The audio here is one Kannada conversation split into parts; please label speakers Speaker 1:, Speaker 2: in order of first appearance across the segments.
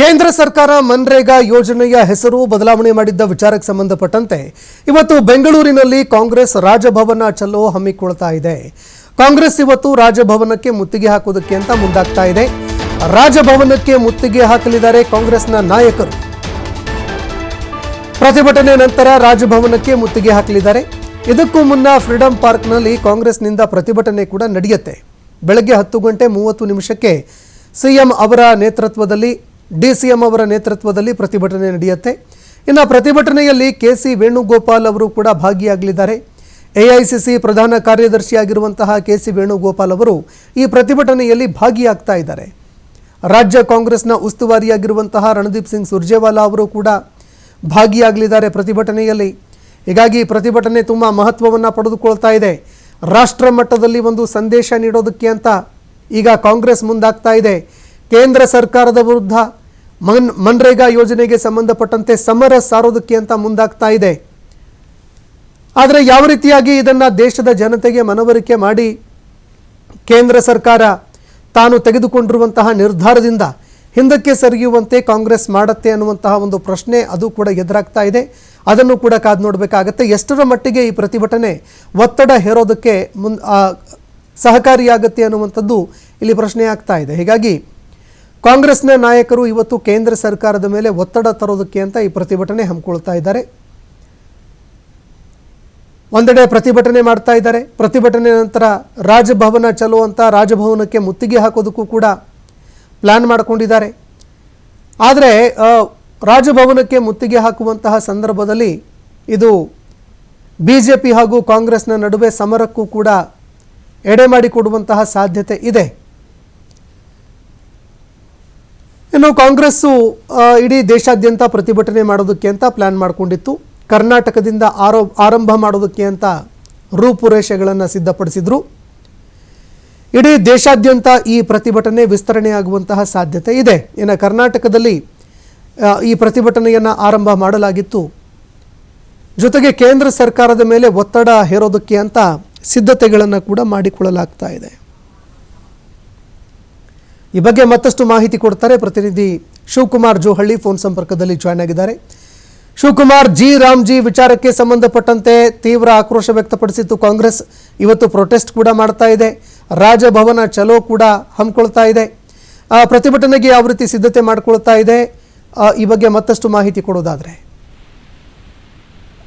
Speaker 1: ಕೇಂದ್ರ ಸರ್ಕಾರ ಮನ್ರೇಗಾ ಯೋಜನೆಯ ಹೆಸರು ಬದಲಾವಣೆ ಮಾಡಿದ್ದ ವಿಚಾರಕ್ಕೆ ಸಂಬಂಧಪಟ್ಟಂತೆ ಇವತ್ತು ಬೆಂಗಳೂರಿನಲ್ಲಿ ಕಾಂಗ್ರೆಸ್ ರಾಜಭವನ ಚಲೋ ಹಮ್ಮಿಕೊಳ್ತಾ ಇದೆ. ಕಾಂಗ್ರೆಸ್ ಇವತ್ತು ರಾಜಭವನಕ್ಕೆ ಮುತ್ತಿಗೆ ಹಾಕೋದಕ್ಕೆ ಅಂತ ಮುಂದಾಗ್ತಾ ಇದೆ. ರಾಜಭವನಕ್ಕೆ ಮುತ್ತಿಗೆ ಹಾಕಲಿದ್ದಾರೆ ಕಾಂಗ್ರೆಸ್ನ ನಾಯಕರು. ಪ್ರತಿಭಟನೆ ನಂತರ ರಾಜಭವನಕ್ಕೆ ಮುತ್ತಿಗೆ ಹಾಕಲಿದ್ದಾರೆ. ಇದಕ್ಕೂ ಮುನ್ನ ಫ್ರೀಡಂ ಪಾರ್ಕ್ನಲ್ಲಿ ಕಾಂಗ್ರೆಸ್ನಿಂದ ಪ್ರತಿಭಟನೆ ಕೂಡ ನಡೆಯುತ್ತೆ. ಬೆಳಗ್ಗೆ ಹತ್ತು ಗಂಟೆ ಮೂವತ್ತು ನಿಮಿಷಕ್ಕೆ ಸಿಎಂ ಅವರ ನೇತೃತ್ವದಲ್ಲಿ ಡಿಸಿಎಂ ಅವರ ನೇತೃತ್ವದಲ್ಲಿ ಪ್ರತಿಭಟನೆ ನಡೆಯುತ್ತೆ. ಇನ್ನು ಪ್ರತಿಭಟನೆಯಲ್ಲಿ ಕೆ ಸಿ ವೇಣುಗೋಪಾಲ್ ಅವರು ಕೂಡ ಭಾಗಿಯಾಗಲಿದ್ದಾರೆ. ಎಐಸಿಸಿ ಪ್ರಧಾನ ಕಾರ್ಯದರ್ಶಿಯಾಗಿರುವಂತಹ ಕೆ ಸಿ ವೇಣುಗೋಪಾಲ್ ಅವರು ಈ ಪ್ರತಿಭಟನೆಯಲ್ಲಿ ಭಾಗಿಯಾಗ್ತಾ ಇದ್ದಾರೆ. ರಾಜ್ಯ ಕಾಂಗ್ರೆಸ್ನ ಉಸ್ತುವಾರಿಯಾಗಿರುವಂತಹ ರಣದೀಪ್ ಸಿಂಗ್ ಸುರ್ಜೇವಾಲಾ ಅವರು ಕೂಡ ಭಾಗಿಯಾಗಲಿದ್ದಾರೆ ಪ್ರತಿಭಟನೆಯಲ್ಲಿ. ಹೀಗಾಗಿ ಪ್ರತಿಭಟನೆ ತುಂಬ ಮಹತ್ವವನ್ನು ಪಡೆದುಕೊಳ್ತಾ ಇದೆ. ರಾಷ್ಟ್ರ ಮಟ್ಟದಲ್ಲಿ ಒಂದು ಸಂದೇಶ ನೀಡೋದಕ್ಕೆ ಅಂತ ಈಗ ಕಾಂಗ್ರೆಸ್ ಮುಂದಾಗ್ತಾ ಇದೆ. ಕೇಂದ್ರ ಸರ್ಕಾರದ ವಿರುದ್ಧ ಮನ್ ಮನ್ರೇಗಾ ಯೋಜನೆಗೆ ಸಂಬಂಧಪಟ್ಟಂತೆ ಸಮರ ಸಾರೋದಕ್ಕೆ ಅಂತ ಮುಂದಾಗ್ತಾ ಇದೆ. ಆದರೆ ಯಾವ ರೀತಿಯಾಗಿ ಇದನ್ನು ದೇಶದ ಜನತೆಗೆ ಮನವರಿಕೆ ಮಾಡಿ ಕೇಂದ್ರ ಸರ್ಕಾರ ತಾನು ತೆಗೆದುಕೊಂಡಿರುವಂತಹ ನಿರ್ಧಾರದಿಂದ ಹಿಂದಕ್ಕೆ ಸರಿಯುವಂತೆ ಕಾಂಗ್ರೆಸ್ ಮಾಡುತ್ತೆ ಅನ್ನುವಂತಹ ಒಂದು ಪ್ರಶ್ನೆ ಅದು ಕೂಡ ಎದುರಾಗ್ತಾ ಇದೆ. ಅದನ್ನು ಕೂಡ ಕಾದು ನೋಡಬೇಕಾಗತ್ತೆ. ಎಷ್ಟರ ಮಟ್ಟಿಗೆ ಈ ಪ್ರತಿಭಟನೆ ಒತ್ತಡ ಹೇರೋದಕ್ಕೆ ಮುನ್ ಸಹಕಾರಿಯಾಗುತ್ತೆ ಅನ್ನುವಂಥದ್ದು ಇಲ್ಲಿ ಪ್ರಶ್ನೆ ಆಗ್ತಾ ಇದೆ. ಹೀಗಾಗಿ ಕಾಂಗ್ರೆಸ್ನ ನಾಯಕರು ಇವತ್ತು ಕೇಂದ್ರ ಸರ್ಕಾರದ ಮೇಲೆ ಒತ್ತಡ ತರೋದಕ್ಕೆ ಅಂತ ಈ ಪ್ರತಿಭಟನೆ ಹಮ್ಮಿಕೊಳ್ತಾ ಇದ್ದಾರೆ. ಒಂದೆಡೆ ಪ್ರತಿಭಟನೆ ಮಾಡ್ತಾ ಇದ್ದಾರೆ. ಪ್ರತಿಭಟನೆ ನಂತರ ರಾಜಭವನ ಚಲೋ ಅಂತ ರಾಜಭವನಕ್ಕೆ ಮುತ್ತಿಗೆ ಹಾಕೋದಕ್ಕೂ ಕೂಡ ಪ್ಲ್ಯಾನ್ ಮಾಡಿಕೊಂಡಿದ್ದಾರೆ. ಆದರೆ ರಾಜಭವನಕ್ಕೆ ಮುತ್ತಿಗೆ ಹಾಕುವಂತಹ ಸಂದರ್ಭದಲ್ಲಿ ಇದು ಬಿ ಹಾಗೂ ಕಾಂಗ್ರೆಸ್ನ ನಡುವೆ ಸಮರಕ್ಕೂ ಕೂಡ ಎಡೆ ಮಾಡಿಕೊಡುವಂತಹ ಸಾಧ್ಯತೆ ಇದೆ. ಇನ್ನು ಕಾಂಗ್ರೆಸ್ಸು ಇಡೀ ದೇಶಾದ್ಯಂತ ಪ್ರತಿಭಟನೆ ಮಾಡೋದಕ್ಕೆ ಅಂತ ಪ್ಲ್ಯಾನ್ ಮಾಡಿಕೊಂಡಿತ್ತು. ಕರ್ನಾಟಕದಿಂದ ಆರೋ, ಆರಂಭ ಮಾಡೋದಕ್ಕೆ ಅಂತ ರೂಪುರೇಷೆಗಳನ್ನು ಸಿದ್ಧಪಡಿಸಿದ್ರು. ಇಡೀ ದೇಶಾದ್ಯಂತ ಈ ಪ್ರತಿಭಟನೆ ವಿಸ್ತರಣೆಯಾಗುವಂತಹ ಸಾಧ್ಯತೆ ಇದೆ. ಇನ್ನು ಕರ್ನಾಟಕದಲ್ಲಿ ಈ ಪ್ರತಿಭಟನೆಯನ್ನು ಆರಂಭ ಮಾಡಲಾಗಿತ್ತು. ಜೊತೆಗೆ ಕೇಂದ್ರ ಸರ್ಕಾರದ ಮೇಲೆ ಒತ್ತಡ ಹೇರೋದಕ್ಕೆ ಅಂತ ಸಿದ್ಧತೆಗಳನ್ನು ಕೂಡ ಮಾಡಿಕೊಳ್ಳಲಾಗ್ತಾ ಇದೆ. ಈ ಬಗ್ಗೆ ಮತ್ತಷ್ಟು ಮಾಹಿತಿ ಕೊಡ್ತಾರೆ ಪ್ರತಿನಿಧಿ ಶಿವಕುಮಾರ್ ಜೋಹಳ್ಳಿ ಫೋನ್ ಸಂಪರ್ಕದಲ್ಲಿ ಜಾಯ್ನ್ ಆಗಿದ್ದಾರೆ. ಶಿವಕುಮಾರ್, ಜಿ. ರಾಮ್ಜಿ ವಿಚಾರಕ್ಕೆ ಸಂಬಂಧಪಟ್ಟಂತೆ ತೀವ್ರ ಆಕ್ರೋಶ ವ್ಯಕ್ತಪಡಿಸಿತ್ತು ಕಾಂಗ್ರೆಸ್. ಇವತ್ತು ಪ್ರೊಟೆಸ್ಟ್ ಕೂಡ ಮಾಡ್ತಾ ಇದೆ. ರಾಜಭವನ ಚಲೋ ಕೂಡ ಹಮ್ಮಿಕೊಳ್ತಾ ಇದೆ. ಪ್ರತಿಭಟನೆಗೆ ಯಾವ ರೀತಿ ಸಿದ್ಧತೆ ಮಾಡಿಕೊಳ್ತಾ ಇದೆ ಈ ಬಗ್ಗೆ ಮತ್ತಷ್ಟು ಮಾಹಿತಿ ಕೊಡೋದಾದ್ರೆ.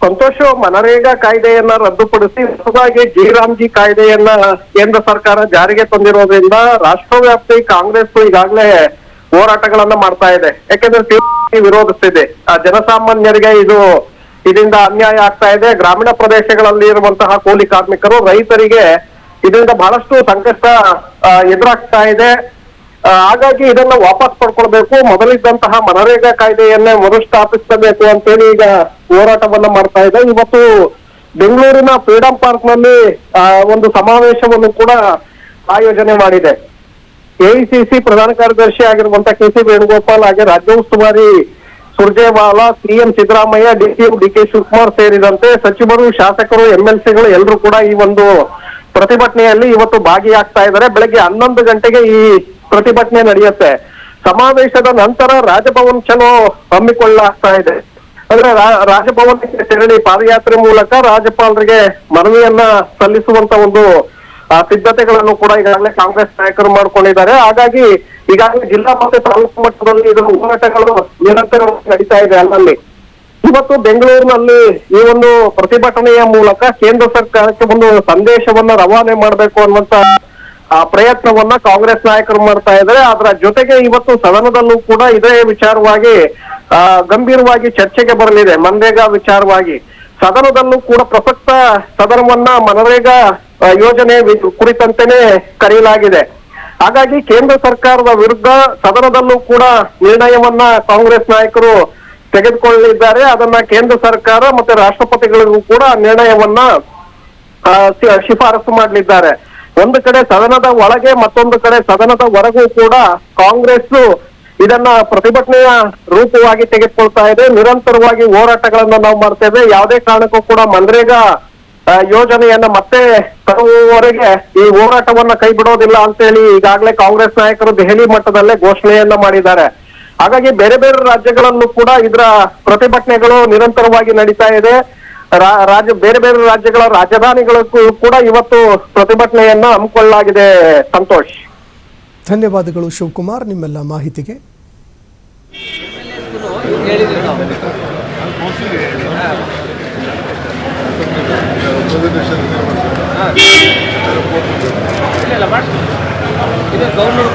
Speaker 2: ಸಂತೋಷ್ ಮನರೇಗಾ ಕಾಯ್ದೆಯನ್ನ ರದ್ದುಪಡಿಸಿ ಹೊಸದಾಗಿ ಜಿ ಕಾಯ್ದೆಯನ್ನ ಕೇಂದ್ರ ಸರ್ಕಾರ ಜಾರಿಗೆ ತಂದಿರೋದ್ರಿಂದ ರಾಷ್ಟ್ರವ್ಯಾಪ್ತಿ ಕಾಂಗ್ರೆಸ್ ಈಗಾಗಲೇ ಹೋರಾಟಗಳನ್ನ ಮಾಡ್ತಾ ಇದೆ. ಯಾಕೆಂದ್ರೆ ತೀವ್ರವಾಗಿ ವಿರೋಧಿಸ್ತಿದೆ. ಆ ಜನಸಾಮಾನ್ಯರಿಗೆ ಇದು ಇದರಿಂದ ಅನ್ಯಾಯ ಆಗ್ತಾ ಇದೆ. ಗ್ರಾಮೀಣ ಪ್ರದೇಶಗಳಲ್ಲಿ ಇರುವಂತಹ ಕೂಲಿ ಕಾರ್ಮಿಕರು ರೈತರಿಗೆ ಇದರಿಂದ ಬಹಳಷ್ಟು ಸಂಕಷ್ಟ ಎದುರಾಗ್ತಾ ಇದೆ. ಹಾಗಾಗಿ ಇದನ್ನ ವಾಪಸ್ ಪಡ್ಕೊಳ್ಬೇಕು. ಮೊದಲಿದ್ದಂತಹ ಮನರೇಗಾ ಕಾಯ್ದೆಯನ್ನೇ ಮರುಸ್ಥಾಪಿಸಬೇಕು ಅಂತೇಳಿ ಈಗ ಹೋರಾಟವನ್ನ ಮಾಡ್ತಾ ಇದೆ. ಇವತ್ತು ಬೆಂಗಳೂರಿನ ಫ್ರೀಡಂ ಪಾರ್ಕ್ನಲ್ಲಿ ಒಂದು ಸಮಾವೇಶವನ್ನು ಕೂಡ ಆಯೋಜನೆ ಮಾಡಿದೆ. ಎಐಸಿಸಿ ಪ್ರಧಾನ ಕಾರ್ಯದರ್ಶಿ ಆಗಿರುವಂತಹ ಕೆ ಸಿ ವೇಣುಗೋಪಾಲ್ ಹಾಗೆ ರಾಜ್ಯ ಉಸ್ತುವಾರಿ Surjewala CM Siddaramaiah DCM D K Shivakumar ಸೇರಿದಂತೆ ಸಚಿವರು, ಶಾಸಕರು ಎಂಎಲ್ಸಿಗಳು ಎಲ್ಲರೂ ಕೂಡ ಈ ಒಂದು ಪ್ರತಿಭಟನೆಯಲ್ಲಿ ಇವತ್ತು ಭಾಗಿಯಾಗ್ತಾ ಇದ್ದಾರೆ. ಬೆಳಗ್ಗೆ ಹನ್ನೊಂದು ಗಂಟೆಗೆ ಈ ಪ್ರತಿಭಟನೆ ನಡೆಯುತ್ತೆ. ಸಮಾವೇಶದ ನಂತರ ರಾಜಭವನ್ ಚಲೋ ಹಮ್ಮಿಕೊಳ್ಳಾಗ್ತಾ ಇದೆ. ಅಂದ್ರೆ ರಾಜಭವನಕ್ಕೆ ತೆರಳಿ ಪಾದಯಾತ್ರೆ ಮೂಲಕ ರಾಜ್ಯಪಾಲರಿಗೆ ಮನವಿಯನ್ನ ಸಲ್ಲಿಸುವಂತ ಒಂದು ಸಿದ್ಧತೆಗಳನ್ನು ಕೂಡ ಈಗಾಗಲೇ ಕಾಂಗ್ರೆಸ್ ನಾಯಕರು ಮಾಡ್ಕೊಂಡಿದ್ದಾರೆ. ಹಾಗಾಗಿ ಈಗಾಗಲೇ ಜಿಲ್ಲಾ ಮತ್ತೆ ತಾಲೂಕು ಮಟ್ಟದಲ್ಲಿ ಇದರ ಹೋರಾಟಗಳು ನಿರಂತರವಾಗಿ ನಡೀತಾ ಇದೆ ಅಲ್ಲಲ್ಲಿ. ಇವತ್ತು ಬೆಂಗಳೂರಿನಲ್ಲಿ ಈ ಒಂದು ಪ್ರತಿಭಟನೆಯ ಮೂಲಕ ಕೇಂದ್ರ ಸರ್ಕಾರಕ್ಕೆ ಒಂದು ಸಂದೇಶವನ್ನ ರವಾನೆ ಮಾಡಬೇಕು ಅನ್ನುವಂತ ಆ, ಪ್ರಯತ್ನವನ್ನ ಕಾಂಗ್ರೆಸ್ ನಾಯಕರು ಮಾಡ್ತಾ ಇದ್ದಾರೆ. ಅದರ ಜೊತೆಗೆ ಇವತ್ತು ಸದನದಲ್ಲೂ ಕೂಡ ಇದೇ ವಿಚಾರವಾಗಿ ಗಂಭೀರವಾಗಿ ಚರ್ಚೆಗೆ ಬರಲಿದೆ. ಮನ್ರೇಗಾ ವಿಚಾರವಾಗಿ. ಸದನದಲ್ಲೂ ಕೂಡ ಪ್ರಸಕ್ತ ಸದನವನ್ನ ಮನರೇಗಾ ಯೋಜನೆ ಕುರಿತಂತೆನೆ ಕರೆಯಲಾಗಿದೆ. ಹಾಗಾಗಿ ಕೇಂದ್ರ ಸರ್ಕಾರದ ವಿರುದ್ಧ ಸದನದಲ್ಲೂ ಕೂಡ ನಿರ್ಣಯವನ್ನ ಕಾಂಗ್ರೆಸ್ ನಾಯಕರು ತೆಗೆದುಕೊಳ್ಳಲಿದ್ದಾರೆ. ಅದನ್ನ ಕೇಂದ್ರ ಸರ್ಕಾರ ಮತ್ತೆ ರಾಷ್ಟ್ರಪತಿಗಳಿಗೂ ಕೂಡ ನಿರ್ಣಯವನ್ನ ಶಿಫಾರಸು ಮಾಡಲಿದ್ದಾರೆ. ಒಂದು ಕಡೆ ಸದನದ ಒಳಗೆ, ಮತ್ತೊಂದು ಕಡೆ ಸದನದ ಹೊರಗೂ ಕೂಡ ಕಾಂಗ್ರೆಸ್ ಇದನ್ನ ಪ್ರತಿಭಟನೆಯ ರೂಪವಾಗಿ ತೆಗೆದುಕೊಳ್ತಾ ಇದೆ. ನಿರಂತರವಾಗಿ ಹೋರಾಟಗಳನ್ನ ನಾವು ಮಾಡ್ತೇವೆ ಯಾವುದೇ ಕಾರಣಕ್ಕೂ ಕೂಡ ಮನ್ರೇಗಾ ಯೋಜನೆಯನ್ನ ಮತ್ತೆ ತರುವವರೆಗೆ ಈ ಹೋರಾಟವನ್ನ ಕೈ ಬಿಡೋದಿಲ್ಲ ಅಂತೇಳಿ ಈಗಾಗಲೇ ಕಾಂಗ್ರೆಸ್ ನಾಯಕರು ದೆಹಲಿ ಮಟ್ಟದಲ್ಲೇ ಘೋಷಣೆಯನ್ನ ಮಾಡಿದ್ದಾರೆ. ಹಾಗಾಗಿ ಬೇರೆ ಬೇರೆ ರಾಜ್ಯಗಳಲ್ಲೂ ಕೂಡ ಇದರ ಪ್ರತಿಭಟನೆಗಳು ನಿರಂತರವಾಗಿ ನಡೀತಾ ಇದೆ. ರಾಜ್ಯ ಬೇರೆ ಬೇರೆ ರಾಜ್ಯಗಳ ರಾಜಧಾನಿಗಳಕ್ಕೂ ಕೂಡ ಇವತ್ತು ಪ್ರತಿಭಟನೆಯನ್ನ ಹಮ್ಮಿಕೊಳ್ಳಲಾಗಿದೆ ಸಂತೋಷ್.
Speaker 1: ಧನ್ಯವಾದಗಳು ಶಿವಕುಮಾರ್ ನಿಮ್ಮೆಲ್ಲ ಮಾಹಿತಿಗೆ.
Speaker 3: ಇದು ಗೌರ್ನರ್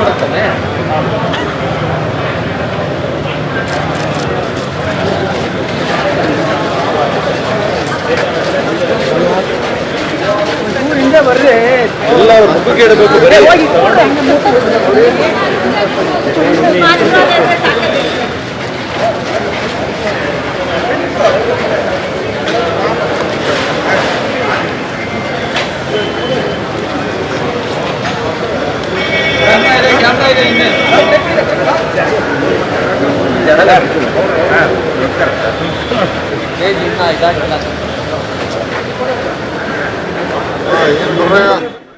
Speaker 3: எல்லாரும் புக்கு எடுக்க Jadi, nah, itu adalah
Speaker 4: Javier Correa.